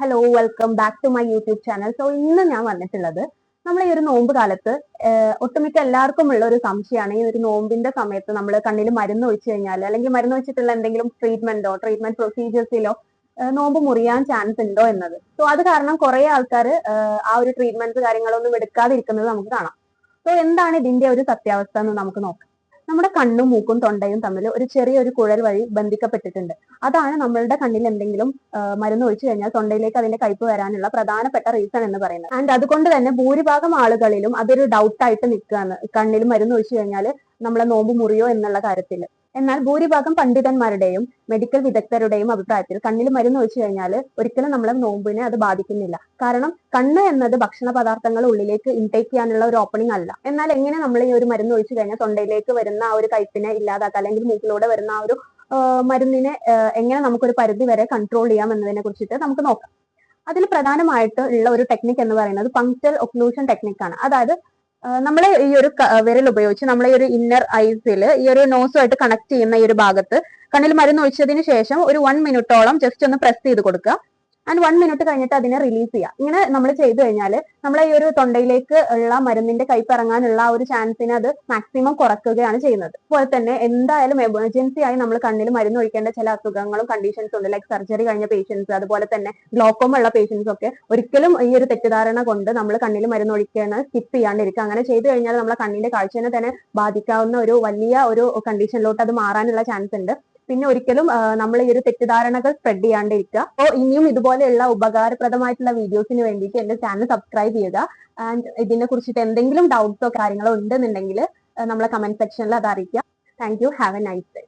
Hello welcome back to my YouTube channel so ഇന്ന് ഞാൻ വന്നിട്ടുള്ളത് നമ്മൾ ഈ ഒരു നോമ്പ് കാലത്ത് ഒട്ടുമിക്ക എല്ലാവർക്കും ഉള്ള ഒരു സംശയമാണ്. ഈ ഒരു നോമ്പിന്റെ സമയത്ത് നമ്മൾ കണ്ണിൽ മരുന്ന് ഒഴിച്ചു കഴിഞ്ഞാൽ അല്ലെങ്കിൽ മരുന്ന് ഒഴിച്ചിട്ടുള്ള എന്തെങ്കിലും ട്രീറ്റ്മെന്റോ ട്രീറ്റ്മെന്റ് പ്രൊസീജിയേഴ്സിലോ നോമ്പ് മുറിയാൻ ചാൻസ് ഉണ്ടോ എന്നത്. സോ അത് കാരണം കുറെ ആൾക്കാർ ആ ഒരു ട്രീറ്റ്മെന്റ് കാര്യങ്ങളൊന്നും എടുക്കാതിരിക്കുന്നത് നമുക്ക് കാണാം. സോ എന്താണ് ഇതിന്റെ ഒരു സത്യാവസ്ഥ എന്ന് നമുക്ക് നോക്കാം. നമ്മുടെ കണ്ണും മൂക്കും തൊണ്ടയും തമ്മിൽ ഒരു ചെറിയൊരു കുഴൽ വഴി ബന്ധിക്കപ്പെട്ടിട്ടുണ്ട്. അതാണ് നമ്മളുടെ കണ്ണിൽ എന്തെങ്കിലും മരുന്ന് ഒഴിച്ചു കഴിഞ്ഞാൽ തൊണ്ടയിലേക്ക് അതിന്റെ കയ്പ് വരാനുള്ള പ്രധാനപ്പെട്ട റീസൺ എന്ന് പറയുന്നത്. ആൻഡ് അതുകൊണ്ട് തന്നെ ഭൂരിഭാഗം ആളുകളിലും അതൊരു ഡൗട്ടായിട്ട് നിൽക്കുകയാണ്. കണ്ണിൽ മരുന്ന് ഒഴിച്ചു കഴിഞ്ഞാൽ നമ്മളെ നോമ്പ് മുറിയോ എന്നുള്ള കാര്യത്തിൽ. എന്നാൽ ഭൂരിഭാഗം പണ്ഡിതന്മാരുടെയും മെഡിക്കൽ വിദഗ്ധരുടെയും അഭിപ്രായത്തിൽ കണ്ണിൽ മരുന്ന് ഒഴിച്ചു കഴിഞ്ഞാൽ ഒരിക്കലും നമ്മളെ നോമ്പിനെ അത് ബാധിക്കുന്നില്ല. കാരണം കണ്ണ് എന്നത് ഭക്ഷണ പദാർത്ഥങ്ങൾ ഉള്ളിലേക്ക് ഇൻടേക്ക് ചെയ്യാനുള്ള ഒരു ഓപ്പണിംഗ് അല്ല. എന്നാൽ എങ്ങനെ നമ്മൾ ഈ ഒരു മരുന്ന് ഒഴിച്ചു കഴിഞ്ഞാൽ തൊണ്ടയിലേക്ക് വരുന്ന ആ ഒരു കയ്പിനെ ഇല്ലാതാക്കാം അല്ലെങ്കിൽ മൂക്കിലൂടെ വരുന്ന ആ ഒരു മരുന്നിനെ എങ്ങനെ നമുക്കൊരു പരിധി വരെ കൺട്രോൾ ചെയ്യാം എന്നതിനെ കുറിച്ചിട്ട് നമുക്ക് നോക്കാം. അതിൽ പ്രധാനമായിട്ട് ഉള്ള ഒരു ടെക്നിക് എന്ന് പറയുന്നത് പങ്ക്ചൽ ഒക്ലൂഷൻ ടെക്നിക്കാണ് അതായത് നമ്മൾ ഈ ഒരു വിരൽ ഉപയോഗിച്ച് നമ്മൾ ഈ ഒരു ഇന്നർ ഐസിൽ ഈ ഒരു നോസുമായിട്ട് കണക്ട് ചെയ്യുന്ന ഈ ഒരു ഭാഗത്ത് കണ്ണിൽ മരുന്ന് ഒഴിച്ചതിന് ശേഷം ഒരു വൺ മിനിറ്റോളം ജസ്റ്റ് ഒന്ന് പ്രസ് ചെയ്ത് കൊടുക്കുക. ആൻഡ് വൺ മിനിറ്റ് കഴിഞ്ഞിട്ട് അതിനെ റിലീസ് ചെയ്യുക ഇങ്ങനെ നമ്മൾ ചെയ്തു കഴിഞ്ഞാൽ നമ്മൾ ഈ ഒരു തൊണ്ടയിലേക്ക് ഉള്ള മരുന്നിന്റെ കൈപ്പിറങ്ങാനുള്ള ആ ഒരു ചാൻസിനെ അത് മാക്സിമം കുറക്കുകയാണ് ചെയ്യുന്നത്. അതുപോലെ തന്നെ എന്തായാലും എമർജൻസി ആയി നമ്മൾ കണ്ണിൽ മരുന്ന് ഒഴിക്കേണ്ട ചില അസുഖങ്ങളും കണ്ടീഷൻസ് ഉണ്ട്. ലൈക് സർജറി കഴിഞ്ഞ പേഷ്യൻസ് അതുപോലെ തന്നെ ഗ്ലോക്കോം ഉള്ള പേഷ്യൻസ് ഒക്കെ ഒരിക്കലും ഈ ഒരു തെറ്റിദ്ധാരണ കൊണ്ട് നമ്മൾ കണ്ണിൽ മരുന്ന് ഒഴിക്കുന്നത് സ്കിപ്പ് ചെയ്യാണ്ടിരിക്കുക. അങ്ങനെ ചെയ്തു കഴിഞ്ഞാൽ നമ്മളെ കണ്ണിന്റെ കാഴ്ചനെ തന്നെ ബാധിക്കാവുന്ന ഒരു വലിയ ഒരു കണ്ടീഷനിലോട്ട് അത് മാറാനുള്ള ചാൻസ് ഉണ്ട്. പിന്നെ ഒരിക്കലും നമ്മൾ ഈ ഒരു തെറ്റിദ്ധാരണകൾ സ്പ്രെഡ് ചെയ്യാണ്ടിരിക്കുക. അപ്പോൾ ഇനിയും ഇതുപോലെയുള്ള ഉപകാരപ്രദമായിട്ടുള്ള വീഡിയോസിന് വേണ്ടിയിട്ട് എന്റെ ചാനൽ സബ്സ്ക്രൈബ് ചെയ്യുക. ആൻഡ് ഇതിനെ കുറിച്ചിട്ട് എന്തെങ്കിലും ഡൗട്ട്സോ കാര്യങ്ങളോ ഉണ്ടെന്നുണ്ടെങ്കിൽ നമ്മളെ കമന്റ് സെക്ഷനിൽ അത് അറിയിക്കുക thank you have a nice day